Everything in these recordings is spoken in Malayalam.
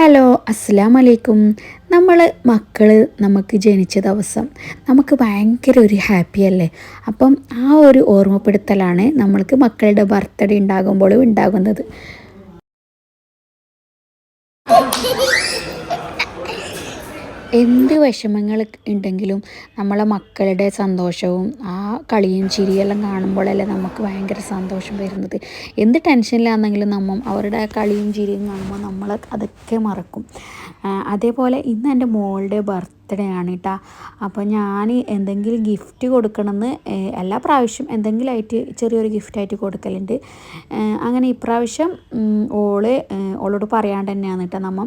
ഹലോ അസ്സാം വലൈക്കും നമ്മൾ മക്കൾ നമുക്ക് ജനിച്ച ദിവസം നമുക്ക് ഭയങ്കര ഒരു ഹാപ്പി അല്ലേ? അപ്പം ആ ഒരു ഓർമ്മപ്പെടുത്തലാണ് നമ്മൾക്ക് മക്കളുടെ ബർത്ത്ഡേ ഉണ്ടാകുമ്പോഴും ഉണ്ടാകുന്നത്. എന്ത് വിഷമങ്ങൾ ഉണ്ടെങ്കിലും നമ്മളെ മക്കളുടെ സന്തോഷവും ആ കളിയും ചിരിയെല്ലാം കാണുമ്പോഴല്ലേ നമുക്ക് ഭയങ്കര സന്തോഷം വരുന്നത്. എന്ത് ടെൻഷനിലാണെങ്കിലും നമ്മൾ അവരുടെ കളിയും ചിരിയും കാണുമ്പോൾ നമ്മൾ അതൊക്കെ മറക്കും. അതേപോലെ ഇന്ന് എന്റെ മോളുടെ ബർത്ത്ഡേ ആണ് കേട്ടോ അപ്പോൾ ഞാൻ എന്തെങ്കിലും ഗിഫ്റ്റ് കൊടുക്കണമെന്ന് എല്ലാ പ്രാവശ്യം എന്തെങ്കിലും ആയിട്ട് ചെറിയൊരു ഗിഫ്റ്റായിട്ട് കൊടുക്കലുണ്ട്. അങ്ങനെ ഇപ്രാവശ്യം ഓൾ ഓളോട് പറയാണ്ട് തന്നെയാണ് കേട്ടോ നമ്മൾ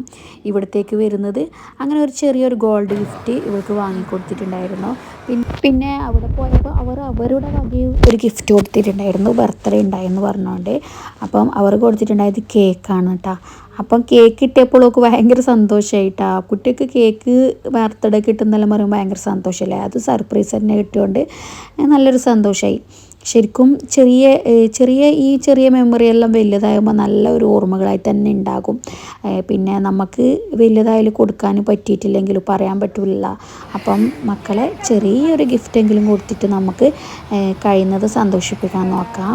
ഇവിടത്തേക്ക് വരുന്നത്. അങ്ങനെ ഒരു ചെറിയൊരു ഗോൾഡ് ഗിഫ്റ്റ് ഇവൾക്ക് വാങ്ങിക്കൊടുത്തിട്ടുണ്ടായിരുന്നു. പിന്നെ അവിടെ പോയപ്പോൾ അവർ അവരുടെ വകയും ഒരു ഗിഫ്റ്റ് കൊടുത്തിട്ടുണ്ടായിരുന്നു ബർത്ത്ഡേ ഉണ്ടായെന്ന് പറഞ്ഞുകൊണ്ട് അപ്പം അവർ കൊടുത്തിട്ടുണ്ടായത് കേക്കാണ് കേട്ടോ അപ്പം കേക്ക് കിട്ടിയപ്പോൾ അവൾക്ക് ഭയങ്കര സന്തോഷമായിട്ടാ കുട്ടിക്ക് കേക്ക് ബർത്ത്ഡേ കിട്ടുന്നെല്ലാം പറയുമ്പോൾ ഭയങ്കര സന്തോഷമല്ലേ അത് സർപ്രൈസ് തന്നെ കിട്ടിയോണ്ട് നല്ലൊരു സന്തോഷമായി ശരിക്കും ചെറിയ ചെറിയ ഈ ചെറിയ മെമ്മറി എല്ലാം വലുതാകുമ്പോൾ നല്ല ഒരു ഓർമ്മകളായി തന്നെ ഉണ്ടാകും പിന്നെ നമുക്ക് വലുതായാലും കൊടുക്കാൻ പറ്റിയിട്ടില്ലെങ്കിലും പറയാൻ പറ്റില്ല അപ്പം മക്കളെ ചെറിയൊരു ഗിഫ്റ്റെങ്കിലും കൊടുത്തിട്ട് നമുക്ക് കഴിയുന്നത് സന്തോഷിപ്പിക്കാൻ നോക്കാം.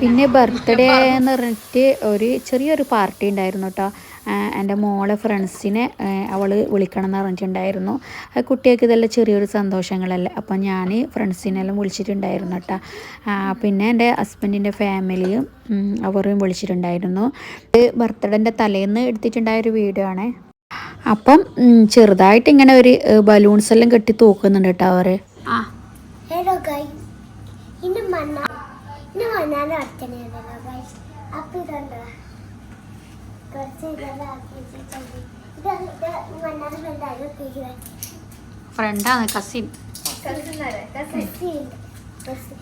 പിന്നെ ബർത്ത്ഡേ എന്ന് പറഞ്ഞിട്ട് ഒരു ചെറിയൊരു പാർട്ടി ഉണ്ടായിരുന്നു കേട്ടോ എന്റെ മോളെ ഫ്രണ്ട്സിനെ അവൾ വിളിക്കണം എന്ന് പറഞ്ഞിട്ടുണ്ടായിരുന്നു. കുട്ടികൾക്ക് ഇതെല്ലാം ചെറിയൊരു സന്തോഷങ്ങളല്ലേ. അപ്പം ഞാൻ ഫ്രണ്ട്സിനെല്ലാം വിളിച്ചിട്ടുണ്ടായിരുന്നു കേട്ടോ പിന്നെ എന്റെ ഹസ്ബൻഡിന്റെ ഫാമിലിയും അവരും വിളിച്ചിട്ടുണ്ടായിരുന്നു. ഇത് ബർത്ത്ഡേന്റെ തലേന്ന് എടുത്തിട്ടുണ്ടായ ഒരു വീഡിയോ ആണേ. അപ്പം ചെറുതായിട്ട് ഇങ്ങനെ ഒരു ബലൂൺസ് എല്ലാം കെട്ടി തൂക്കുന്നുണ്ട് കേട്ടോ അവർ മണ്ണാന്റെ അച്ഛനെയാണല്ലോ ഗൈസ് അപ്പം ഇതുണ്ട്? കുറച്ച് ഫ്രണ്ടാണ് കസിൻ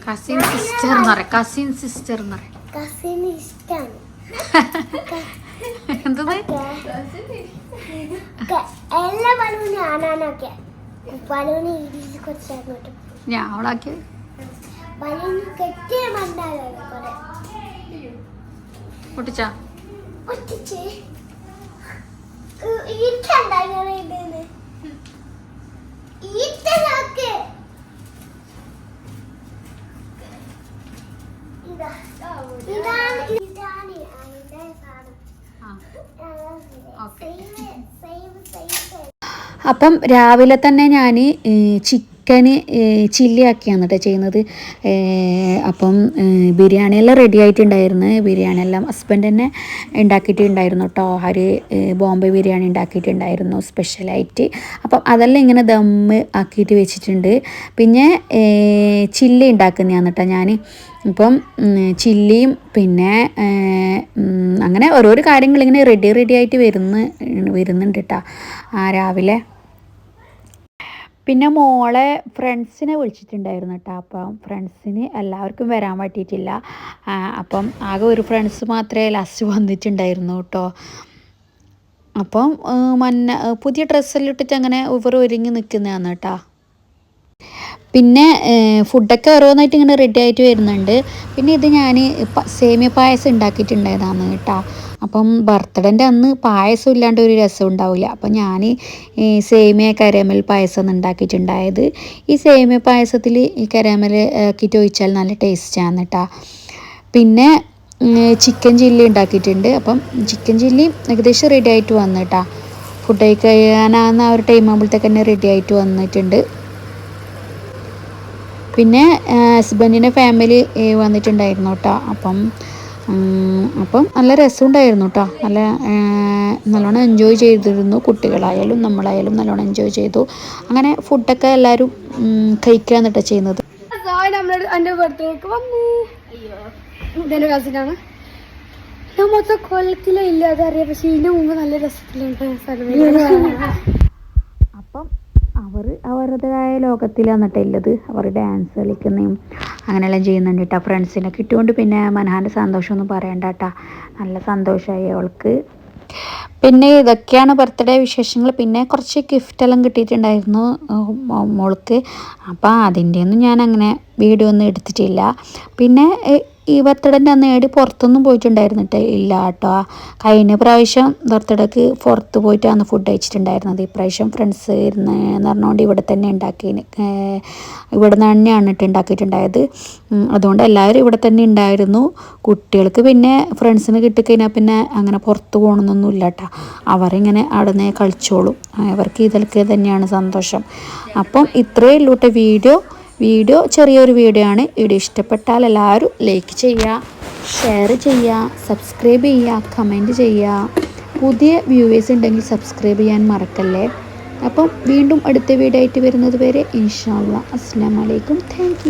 കസിൻ സിസ്റ്റർ എന്ന് പറയാം. കസിൻ സിസ്റ്റർ എന്ന് പറയാം. കസിന് ഇഷ്ടമാണ് എന്തത് എല്ലാ ആനാനൊക്കെ ഇടിച്ച് കുറച്ച് ഞാൻ അവളാക്കി ബലൂണ് കെട്ടിയ മണ്ണാണ് കുറെ. പൊട്ടിച്ചാ? സെയിം അപ്പം രാവിലെ തന്നെ ഞാൻ ചിക്കന് ചില്ലി ആക്കിയാണ് കേട്ടോ ചെയ്യുന്നത്. അപ്പം ബിരിയാണി എല്ലാം റെഡി ആയിട്ടുണ്ടായിരുന്നു. ബിരിയാണി എല്ലാം ഹസ്ബൻഡ് തന്നെ ഉണ്ടാക്കിയിട്ടുണ്ടായിരുന്നു കേട്ടോ ഏ, ബോംബെ ബിരിയാണി ഉണ്ടാക്കിയിട്ടുണ്ടായിരുന്നു സ്പെഷ്യലായിട്ട് അപ്പം അതെല്ലാം ഇങ്ങനെ ദമ്മ് ആക്കിയിട്ട് വെച്ചിട്ടുണ്ട്. പിന്നെ ചില്ലി ഉണ്ടാക്കുന്നതാണ് കേട്ടോ ഞാൻ ഇപ്പം ചില്ലിയും പിന്നെ അങ്ങനെ ഓരോരോ കാര്യങ്ങൾ ഇങ്ങനെ റെഡി റെഡി ആയിട്ട് വരുന്ന വരുന്നുണ്ട് കേട്ടോ ആ രാവിലെ പിന്നെ മോളെ ഫ്രണ്ട്സിനെ വിളിച്ചിട്ടുണ്ടായിരുന്നു കേട്ടോ അപ്പം ഫ്രണ്ട്സിന് എല്ലാവർക്കും വരാൻ പറ്റിയിട്ടില്ല. അപ്പം ആകെ ഒരു ഫ്രണ്ട്സ് മാത്രമേ ലാസ്റ്റ് വന്നിട്ടുണ്ടായിരുന്നു കേട്ടോ അപ്പം മഞ്ഞ പുതിയ ഡ്രസ്സെല്ലാം ഇട്ടിട്ട് അങ്ങനെ ഇവർ ഒരുങ്ങി നിൽക്കുന്നതാണ് കേട്ടോ പിന്നെ ഫുഡൊക്കെ ഓരോന്നായിട്ട് ഇങ്ങനെ റെഡി ആയിട്ട് വരുന്നുണ്ട്. പിന്നെ ഇത് ഞാൻ സേമിയ പായസം ഉണ്ടാക്കിയിട്ടുണ്ടായതാണ് കേട്ടോ. അപ്പം ബർത്ത്ഡേന്റെ അന്ന് പായസം ഇല്ലാണ്ട് ഒരു രസം ഉണ്ടാവില്ല അപ്പം ഞാൻ സേമിയ കരമൽ പായസം ഉണ്ടാക്കിയിട്ടുണ്ടായത്. ഈ സേമിയ പായസത്തിൽ ഈ കരമൽ ആക്കിയിട്ട് ഒഴിച്ചാൽ നല്ല ടേസ്റ്റാണ് കേട്ടോ. പിന്നെ ചിക്കൻ ചില്ലി ഉണ്ടാക്കിയിട്ടുണ്ട്. അപ്പം ചിക്കൻ ചില്ലി ഏകദേശം റെഡി ആയിട്ട് വന്നു കേട്ടോ. ഫുഡ് കഴിക്കാനാകുന്ന ആ ഒരു ടൈം ആകുമ്പോഴത്തേക്ക് തന്നെ റെഡി ആയിട്ട് വന്നിട്ടുണ്ട്. പിന്നെ ഹസ്ബൻഡിന്റെ ഫാമിലി വന്നിട്ടുണ്ടായിരുന്നു കേട്ടോ അപ്പം അപ്പം നല്ല രസമുണ്ടായിരുന്നു കേട്ടോ നല്ല നല്ലോണം എൻജോയ് ചെയ്തിരുന്നു. കുട്ടികളായാലും നമ്മളായാലും നല്ലോണം എൻജോയ് ചെയ്തു. അങ്ങനെ ഫുഡൊക്കെ എല്ലാവരും കഴിക്കുകയാണ് കേട്ടോ ചെയ്യുന്നത്. എന്റെ ബർത്ത്ഡേക്ക് വന്നു. ഇതെന്റെ കസിനാണ്. ഞാൻ മൊത്തം കൊല്ലത്തിലേ ഇല്ല അതറിയാം പക്ഷെ മുമ്പ് നല്ല രസത്തിലുണ്ട്. അപ്പം അവരുടേതായ ലോകത്തിലാണ് കേട്ടോ ഉള്ളത് അവർ ഡാൻസ് കളിക്കുന്നതും അങ്ങനെയെല്ലാം ചെയ്യുന്നുണ്ട് കേട്ടോ ഫ്രണ്ട്സിനെ കിട്ടുകൊണ്ട് പിന്നെ മനഹാന്റെ സന്തോഷമൊന്നും പറയണ്ട കേട്ടോ നല്ല സന്തോഷമായി അവൾക്ക്. പിന്നെ ഇതൊക്കെയാണ് ബർത്ത്ഡേ വിശേഷങ്ങൾ പിന്നെ കുറച്ച് ഗിഫ്റ്റെല്ലാം കിട്ടിയിട്ടുണ്ടായിരുന്നു മോൾക്ക് അപ്പോൾ അതിന്റെ ഒന്നും ഞാൻ അങ്ങനെ വീഡിയോ ഒന്നും എടുത്തിട്ടില്ല. പിന്നെ ഈ ബർത്ത്ഡേന്റെ അന്ന് ഏടി പുറത്തൊന്നും പോയിട്ടുണ്ടായിരുന്നിട്ട് ഇല്ല കേട്ടോ കഴിഞ്ഞ പ്രാവശ്യം ബർത്ത്ഡേക്ക് പുറത്ത് പോയിട്ടാണ് ഫുഡ് കഴിച്ചിട്ടുണ്ടായിരുന്നത് ഇപ്രാവശ്യം ഫ്രണ്ട്സ് ഇരുന്ന് എന്ന് പറഞ്ഞുകൊണ്ട് ഇവിടെ തന്നെ ഉണ്ടാക്കി ഇവിടെ നിന്ന് തന്നെയാണ് ഇട്ട് ഉണ്ടാക്കിയിട്ടുണ്ടായത് അതുകൊണ്ട് എല്ലാവരും ഇവിടെ തന്നെ ഉണ്ടായിരുന്നു കുട്ടികൾക്ക് പിന്നെ ഫ്രണ്ട്സിന് കിട്ടിക്കഴിഞ്ഞാൽ പിന്നെ അങ്ങനെ പുറത്ത് പോകണമെന്നൊന്നും ഇല്ല കേട്ടോ അവരിങ്ങനെ അവിടെ കളിച്ചോളും. അവർക്ക് ഇതൊക്കെ തന്നെയാണ് സന്തോഷം. അപ്പം ഇത്രയേ ഉള്ളൂ കേട്ടോ വീഡിയോ. വീഡിയോ ചെറിയൊരു വീഡിയോ ആണ്. വീഡിയോ ഇഷ്ടപ്പെട്ടാൽ എല്ലാവരും ലൈക്ക് ചെയ്യുക ഷെയർ ചെയ്യുക സബ്സ്ക്രൈബ് ചെയ്യുക കമന്റ് ചെയ്യുക. പുതിയ വ്യൂവേഴ്സ് ഉണ്ടെങ്കിൽ സബ്സ്ക്രൈബ് ചെയ്യാൻ മറക്കല്ലേ? അപ്പം വീണ്ടും അടുത്ത വീഡിയോ ആയിട്ട് വരുന്നത് വരെ ഇൻഷാല്ല അസ്സാം വലൈക്കും താങ്ക്